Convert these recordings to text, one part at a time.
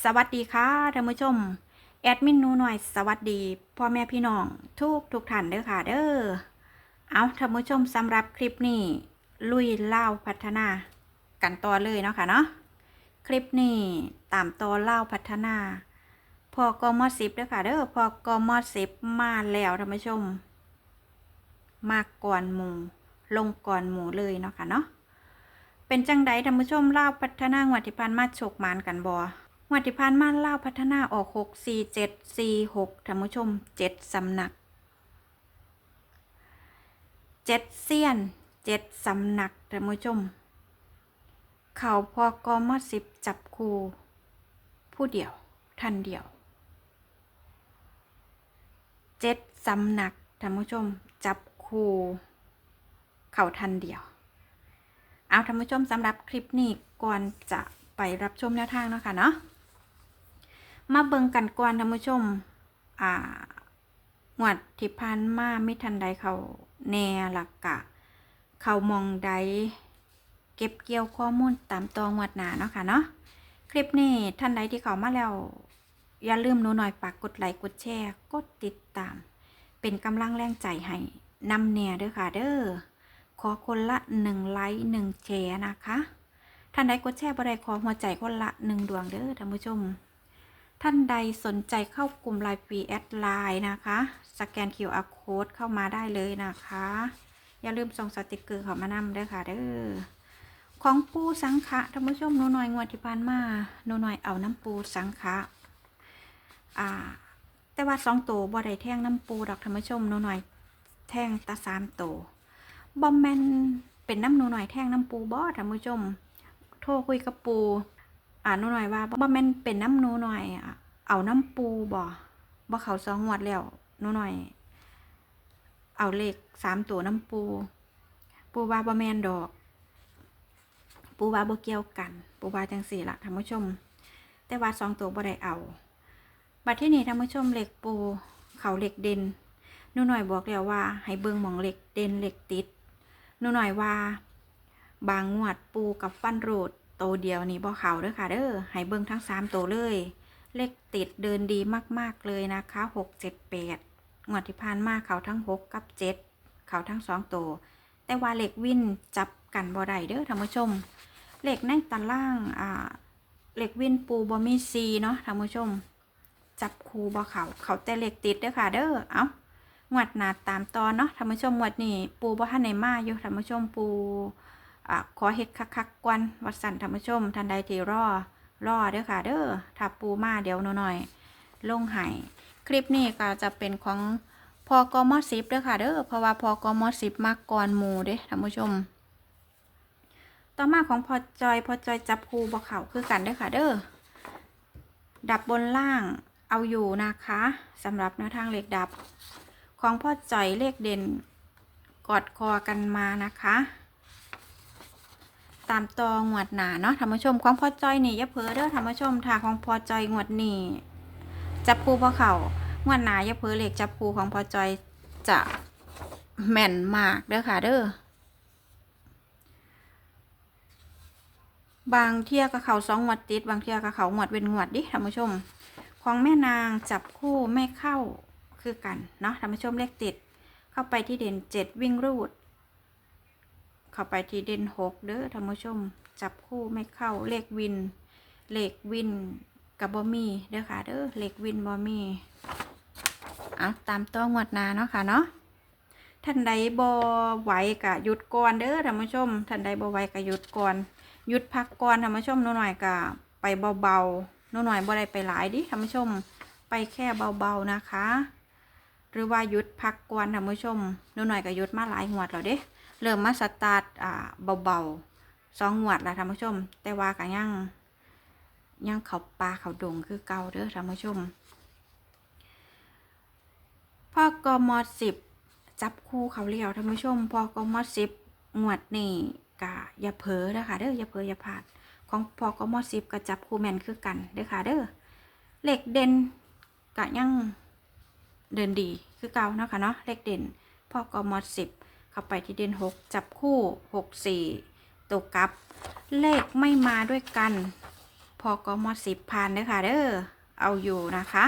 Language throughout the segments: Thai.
สวัสดีค่ะท่านผู้ชม แอดมินนูหน่อยสวัสดีพ่อแม่พี่น้อง ทุกทุกท่านเด้อค่ะเด้อเอาท่านผู้ชมสำหรับคลิปนี้ ลุยเล่าพัฒนากันต่อเลยเนาะค่ะเนาะคลิปนี้ตามต่อเล่าพัฒนาพอกมอสิบเด้อค่ะเด้อพอกมอสิบมาแล้วท่านผู้ชม มาก่อนหมูลงก่อนหมูเลยเนาะค่ะเนาะเป็นจังไดท่านผู้ชมเล่าพัฒนางวดที่ผ่านมาโชคหมานกันบ่ง วดที่ผ่านมาเล่าพัฒนาออกหกสี่เจ็ดสี่หกท่านผู้ชมเจ็ดสำนักเจ็ดเซียนเจ็ดสำนักท่านผู้ชม เขาพอกอมสิบจับคูผู้เดียวท่านเดียวเจ็ดสำนักท่านผู้ชม จับคูเขาทันเดียว เอาท่านผู้ชมสำหรับคลิปนี้ก่อนจะไปรับชมแนวทางเนาะค่ะเนาะ มาเบิ่งกันก่อนท่านผู้ชม อ่าหวดที่ผ่านมาไม่ทันใดเขาแน่หลักกะ เขามองใดเก็บเกี่ยวข้อมูลตามตองวดหนาเนาะค่ะเนาะคลิปนี้ท่านใดที่เขามาแล้ว อย่าลืมหนูหน่อยฝากกดไลค์กดแชร์กดติดตาม เป็นกำลังแรงใจให้นำแน่เด้อค่ะเด้อขอคนละหนึ่งไลค์หนึ่งแชร์นะคะท่านใดกดแชร์บ่ได้ขอหัวใจคนละหนึ่งดวงเด้อท่านผู้ชม ท่านใดสนใจเข้ากลุ่มไลน์ฟรีแอดไลน์นะคะ สแกน QR code เข้ามาได้เลยนะคะ อย่าลืมส่งสติกเกอร์เข้ามานำด้อค่ะเด้อของปูสังขะท่านผู้ชมหนูหน่อยงวดที่ผ่านมาหนูหน่อยเอาน้ำปูสังขะอ่า แต่ว่าสองตัวบ่ได้แท่งน้ำปูดอกท่านผู้ชมหนูหน่อยแท่งตาสามตัวบอมแมนเป็นน้ำหนูหน่อยแท่งน้ำปูบอท่านผู้ชม โทรคุยกับปู อ่านูหน่อยว่าบอมแมนเป็นน้ำหนูหน่อยอะเอาน้ำปูบ่บ่เขาสองงวดแล้วหนูหน่อย เอาเลขสามตัวน้ำปู ปูว่าบอแมนดอก ปูว่าบ่เกี่ยวกัน ปูว่าจังสี่ละท่านผู้ชม แต่ว่าสองตัวบ่ได้เอา บัดที่นี่ท่านผู้ชมเหล็กปู เขาเหล็กเด่นหนูหน่อยบอกแล้วว่า ให้เบิ่งหมองเหล็กเด่นเหล็กติดหนูหน่อยว่า บางงวดปูกับฟันโรด ตวเดียวนี่บ่เขาเด้อค่ะเด้อให้เบิ่งทั้งสามตัวเลย เลขติดเดินดีมากๆเลยนะคะหกเจ็ดแปดงวดที่ผ่านมาเขาทั้งหกกับเจ็ดเขาทั้งสองตัวแต่ว่าเหล็กวินจับกันบ่ได้เด้อท่านผู้ชมเหล็กในตารางอ่าเหล็กวินปูบ่มีซีเนาะท่านผู้ชม จับคูบ่เขาเขาแต่เหล็กติดเด้อค่ะเด้อเอ้างวดหนาตามตอนเนาะท่านผู้ชมงวดนี้ปูบ่ทันในมาอยู่ท่านผู้ชมปู อขอเฮ็ดคักๆกวนวัดสันท่านผู้ชมท่านใดที่รอรอเด้อค่ะ เด้อถ้าปูมาเดี๋ยวหน่อยลงให้คลิปนี้ก็จะเป็นของพอกมสิบเด้อค่ะเด้อเพราะว่าพอกมสิบมากก่อนหมูเด้ท่านผู้ชม ต่อมาของพอจอยพอจอยจับคูบ่เข่าคือกันเด้อค่ะเด้อดับบนล่างเอาอยู่นะคะสำหรับแนวทางเหล็กดับ ของพ่อจอยเลขเด่นกอดคอกันมานะคะ ตามตองวดหนาเนาะท่านผู้ชมของพอจอยนี่ย่าเผลอเด้อท่านผู้ชมถ้าของพอจอยงวดนี้จับปูพ่อเขางวดหนาย่าเผลอเลขจับปูของพอจอยจะแม่นมากเด้อค่ะเด้อบางเที่ยกับเขาสองงวดติด บางเที่ยกับเขางวดเว้นงวดดิท่านผู้ชม ของแม่นางจับคู่ไม่เข้าคือกันเนาะท่านผู้ชมเลขติด เข้าไปที่เด่นเจ็ดวิ่งรูด เข้าไปที่เด่นหกเด้อท่านผู้ชม จับคู่ไม่เข้าเลขวิน เลขวินกับบอมี่เด้อค่ะเด้อเลขวินบอมี่อะตามตัวงวดนาเนาะค่ะเนาะท่านใดบอไหวกะหยุดก่อนเด้อท่านผู้ชม ท่านใดบอไหวกะหยุดก่อนหยุดพักก่อนท่านผู้ชมหนูหน่อยกะไปเบาๆหนูหน่อยบ่ได้ไปหลายดิท่านผู้ชม ไปแค่เบาๆนะคะ หรือว่าหยุดพักกวนท่านผู้ชมหนูหน่อยก็หยุดมาหลายหวดแล้วเด้ เริ่มมาสตาร์ทอ่าเบาๆสองหวดแล้วท่านผู้ชม แต่ว่าก็ยังยังเขาปลาเขาดงคือเก่าเด้อท่านผู้ชมพ่อกมสิบจับคู่เขาเลี้ยวท่านผู้ชมพ่อกมสิบหวดนี่กะอย่าเผลอเด้อค่ะเด้ออย่าเผลออย่าพลาดของพ่อกมสิบก็จับคู่แมนคือกันเด้อค่ะเด้อเหล็กเด่นกะยังเดินดีคือเก่าเนาะค่ะเนาะเหลขเด่นพ่อกมสิบ เข้าไปที่เด่นหกจับคู่หกสี่ตัวกลับเลขไม่มาด้วยกัน พอกมสิบพันเด้อค่ะเด้อเอาอยู่นะคะ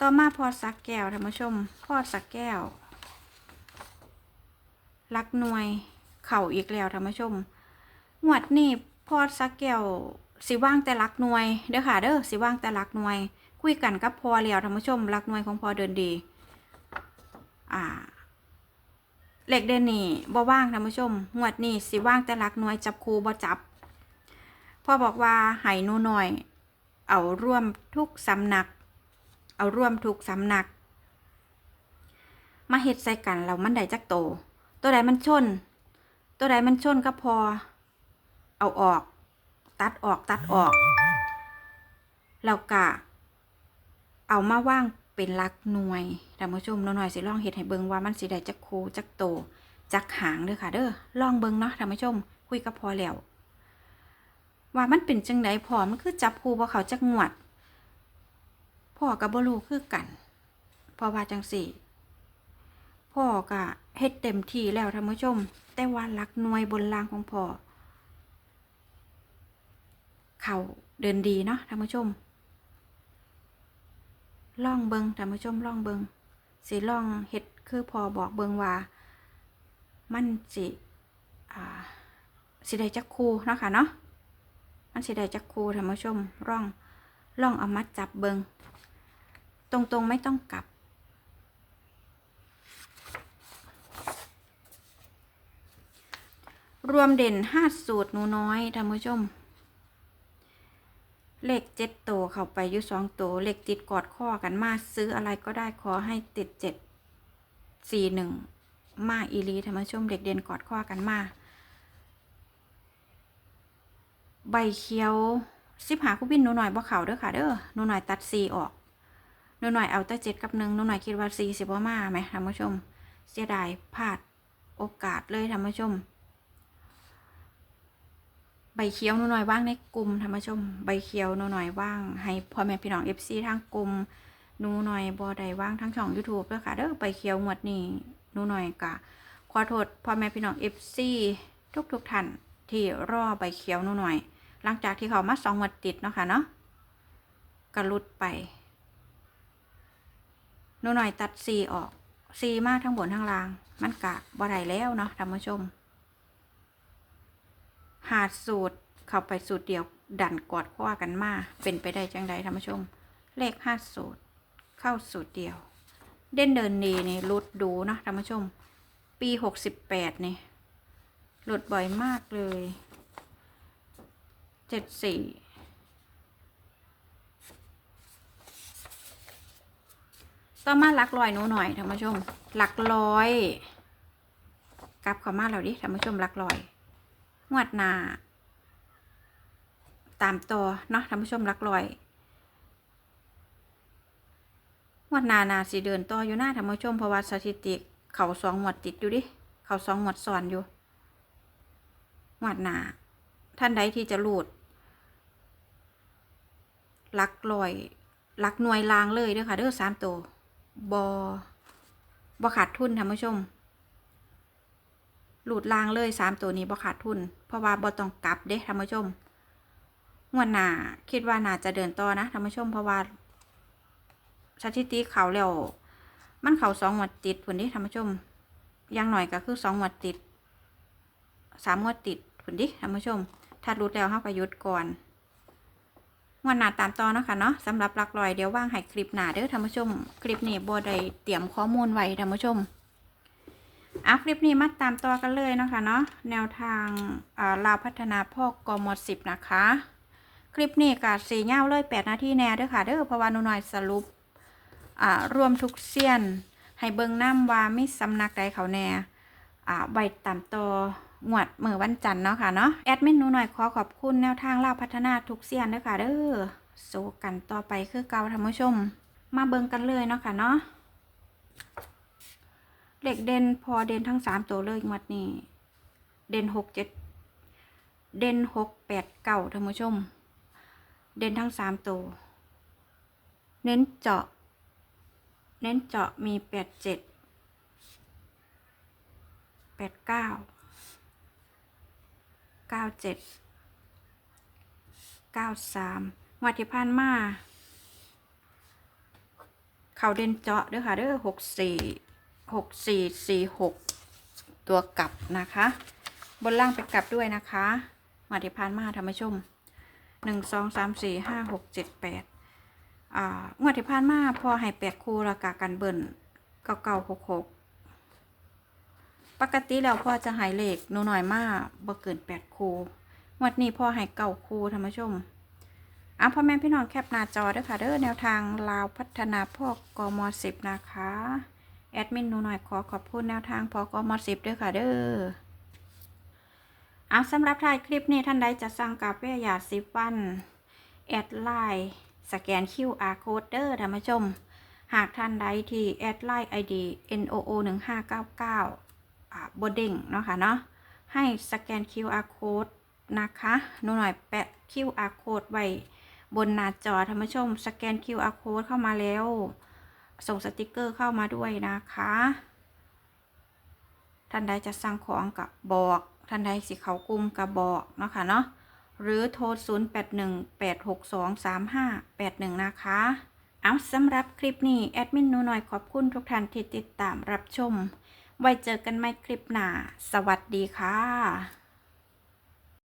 ต่อมาพอสักแก้วท่านผู้ชมพอสักแก้วลักหน่วยเข่าอีกแล้วท่านผู้ชมงวดนี้พอสักแก้วสิว่างแต่ลักหน่วยเด้อค่ะเด้อสิว่างแต่ลักหน่วย คุยกันกับพอแล้วท่านผู้ชมลักหน่วยของพอเดินดี อ่าเหล็กเดนนี่บ่ว่างท่านผู้ชมงวดนี้สิว่างแต่ลักหน่วยจับคูบ่จับพ่อบอกว่าให้นูหน่อย เอาร่วมทุกสำนัก เอาร่วมทุกสำนัก มาเฮ็ดใส่กันแล้วมันได้จักโต ตัวใดมันชน ตัวใดมันชนก็พอ เอาออก ตัดออกตัดออกแล้วก็ เอามาว่างเป็นลักหน่วยท่านผู้ชมหน่อยๆสิลองเฮ็ดให้เบิงว่ามันสิได้จักคูจักโตจักหางเด้อค่ะเด้อลองเบิงเนาะท่านผู้ชม คุยกับพอแล้วว่ามันเป็นจังไดพอมันคือจับคูบ่เขาจักงวดพ่อกับบ่รู้คือกันพราะว่าจังสี่พ่อก็เฮ็ดเต็มที่แล้วท่านผู้ชม แต่ว่าลักหน่วยบนรางของพ่อเขาเดินดีเนาะท่านผู้ชม ล่องเบิงท่านผู้ชมล่องเบิงสิล่องเฮ็ดคือพอบอกเบิงว่า มันสิอ่าสิได้จักคูเนาะค่ะเนาะมันสิได้จักคูท่านผู้ชมร่องล่องเอามาจับเบิงตรงๆไม่ต้องกลับรวมเด่นห้าสูตรหนูน้อยท่านผู้ชม เลขเจ็ดตัวเข้าไปอยู่สองตัวเลขติดกอดข้อกันมาซื้ออะไรก็ได้ขอให้ติดเจ็ดสี่หนึ่งมาอีลีท่านผู้ชมเด็กเด่นกอดข้อกันมาใบเขียวสิบหาคู่บินหนูหน่อยบ่เข่าเด้อค่ะเด้อหนูหน่อยตัดสีออกหนูหน่อยเอาแต่เจ็ดกับหนึ่งหนูหน่อยคิดว่าสีสิบ่มาไหมท่านผู้ชม เสียดายพลาดโอกาสเลยท่านผู้ชม ใบเขียวนูหน่อยว่างในกลุ่มท่านผู้ชม ใบเขียวนูหน่อยว่าง ให้พ่อแม่พี่น้องเอฟซีทางกลุ่มนูหน่อยบ่ได้ว่างทั้งช่อง YouTube ด้วยค่ะเด้อใบเขียวงวดนี้หนูหน่อยกะขอโทษพ่อแม่พี่น้องเอฟซีทุกทุกๆท่านที่รอใบเขียวนูหน่อย หลังจากที่เขามาสองงวดติดเนาะค่ะเนาะกระลุดไปนูหน่อยตัดซีออกซีมากทั้งบนทั้งล่าง มันกะบ่ได้แล้วเนาะท่านผู้ชม หาดสูตรเข้าไปสูตรเดียวดันกอดข้อกันมาเป็นไปได้จังใดท่านผู้ชม เลขห้าสูตร เข้าสูตรเดียว เด่นเดินดีนี่ลุดดูเนาะท่านผู้ชม ปีหกสิบแปดนี่หลุดบ่อยมากเลยเจ็ดสี่ต่อมาหลักลอยหนูหน่อยท่านผู้ชมหลักร้อย กลับเข้ามาแล้วดิท่านผู้ชมหลักลอย งวดหนาตามตัวเนาะท่านผู้ชมรักลอยงวดหนานาสีเดินต่ออยู่หน้าท่านผู้ชมเพราะว่าสถิติเขาสองหมวดติดอยู่ดิเขาสองหมวดซ้อนอยู่งวดหนาท่านใดที่จะรูดลักลอยลักหน่วยลางเลยเด้อค่ะเด้อสามตัวบอบอขาดทุนท่านผู้ชม หลุดลางเลยสามตัวนี้บ่ขาดทุน เพราะว่าบ่ต้องกลับเด้ท่านผู้ชมงวดหน้าคิดว่าน่าจะเดินต่อนะท่านผู้ชมเพราะว่าสถิติเขาแล้วมันเขาสองงวดติดผลนี้ท่านผู้ชมอยังหน่อยก็คือสองงวดติดสามงวดติดผลดิท่านผู้ชม ถ้ารุดแล้วเฮาก็หยุดก่อนงวดหน้าตามต่อเนาะค่ะเนาะสำหรับหลักลอยเดี๋ยวว่างให้คลิปหน้าเด้อท่านผู้ชม คลิปนี้บ่ได้เตรียมข้อมูลไว้ท่านผู้ชม อะคลิปนี้มาตามต่อกันเลยเนาะคะเนาะแนวทางลาวพัฒนาพอกกมสิบนะคะ คลิปนี้กาสีเงาเลยแปดนาทีแน่ด้อค่ะเด้อเพราะว่านูหน่อยสรุปอ่ารวมทุกเสี้ยน ให้เบิงน้ำว่าไมีสำนักใดเขาแน่อ่าใบตามต่องวดเมื่อวันจันทร์เนาะค่ะเนาะแอดมินหนูหน่อยขอขอบคุณแนวทางลาวพัฒนาทุกเสี้ยนด้อค่ะเด้อสู้กันต่อไปคือเกาท่านผู้ชม มาเบิงกันเลยเนาะค่ะเนาะ เหล็กเด่นพอเด่นทั้งสามตัวเลยงวดนี้ เด่นหกเจ็ดเด่นหกแปดเก้าท่านผู้ชม เด่นทั้งสามตัว เน้นเจาะ เน้นเจาะมีแปดเจ็ดแปดเก้าเก้าเจ็ดเก้าสามวัติพันมา เขาเด่นเจาะด้อค่ะเด้อหกสี่ หกสี่สี่หกตัวกลับนะคะ บนล่างไปกลับด้วยนะคะวัติพันมาธรรมชมหนึ่งสองสามสี่ห้าหกเจ็ดแปดอ่างวดที่ผ่านมาพอให้แปดคู่และกากันเบิ่นเก้าเก้าหกหกปกติแล้วพ่อจะหายเลขหนูหน่อยมากบ่เกินแปดคูงวดนี้พ่อใหายเก่าคูท่านผู้ชมอะพ่อแม่พี่น้องแคปหน้าจอด้วยค่ะเด้อแนวทางลาวพัฒนาพอกกมสิบนะคะ แอดมินหนูหน่อยขอขอบคุณแนวทางพอกมสิบด้วยค่ะเด้อเอาสำหรับท้ายคลิปนี้ท่านใดจะสั่งกาแฟหยาดสิบวัน แอดไลน์สแกน QR code เด้อท่านผู้ชม หากท่านใดที่แอดไลน์ ID NOO 1599อ่าบดเด้งเนาะค่ะเนาะให้สแกน QR code นะคะหนูหน่อยแปะ QR code ไว้บนหน้าจอท่านผู้ชม สแกน QR code เข้ามาแล้ว ส่งสติกเกอร์เข้ามาด้วยนะคะ ท่านใดจะสั่งของกับบอก ท่านใดสิเขากลุ่มกับบอกเนาะค่ะเนาะ หรือโทร 0818623581 นะคะ เอาสำหรับคลิปนี้ แอดมินหนูหน่อยขอบคุณทุกท่านที่ติดตามรับชม ไว้เจอกันใหม่คลิปหน้า สวัสดีค่ะ